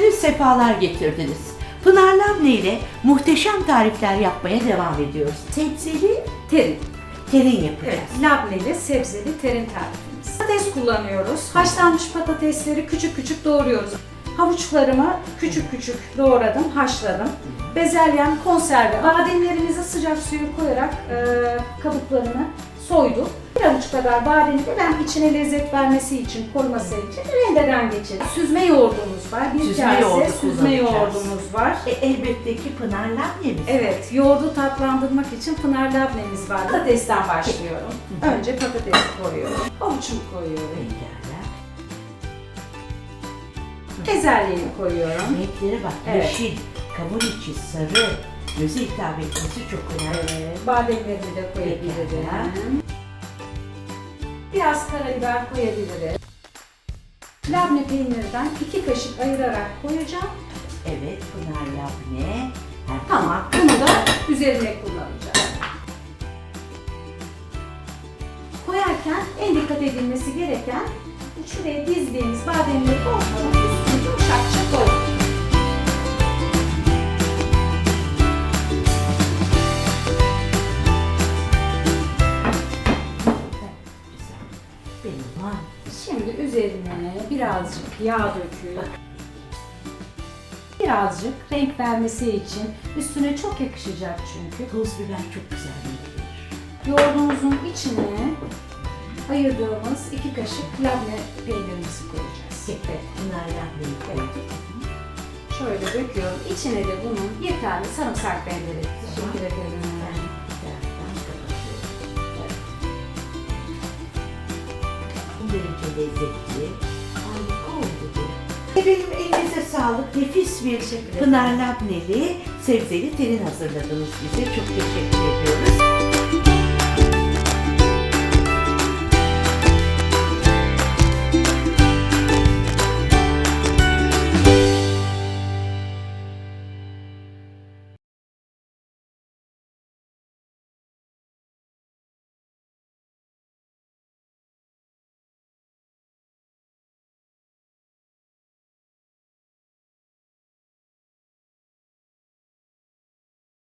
sefalar getirdiniz. Pınar Labne ile muhteşem tarifler yapmaya devam ediyoruz. Sebzeli Terin. terin yapacağız. Evet, labneli sebzeli terin tarifimiz. Patates kullanıyoruz. Haşlanmış patatesleri küçük küçük doğruyoruz. Havuçlarımı küçük küçük doğradım, haşladım. Bezelyem konserve. Bademlerimizi sıcak suyu koyarak e, kabuklarını soyduk. Bir avuç kadar de ben içine lezzet vermesi için, koruması için rendeden geçirdim. Süzme yoğurdumuz var. Bir Süzme kase yoğurdu süzme yoğurdumuz var. E, elbette ki Pınar Labne'miz. Evet, yoğurdu tatlandırmak için pınar labnemiz var. Patatesten başlıyorum. Önce patatesi koyuyorum. Havuçumu koyuyorum. Pekala. Bezelyemi koyuyorum. Renklere bak. Evet. Yeşil, kavun içi, sarı. Göze hitap etmesi çok önemli. Evet, bademlerimi de koyabilirim. Pekala. Biraz karabiber koyabilirim. Labne peynirden iki kaşık ayırarak koyacağım. Evet, Pınar Labne. Tamam, bunu da üzerine kullanacağım. Koyarken en dikkat edilmesi gereken şuraya dizdiğimiz bademleri bozmadan Şimdi üzerine birazcık yağ döküyorum. Birazcık renk vermesi için üstüne çok yakışacak çünkü. Toz biber çok güzel renk. Yoğurdumuzun içine ayırdığımız iki kaşık labne peynirimizi koyacağız. Evet, Pınar Labne'yi koyduk. Şöyle döküyorum. İçine de bunun tane sarımsak rendeli. Teşekkür ederim. Lezzetli. Harika oldu bu. Benim elinize sağlık. Nefis bir Pınar Labneli sebzeli terin hazırladınız bize. Çok teşekkür ediyoruz.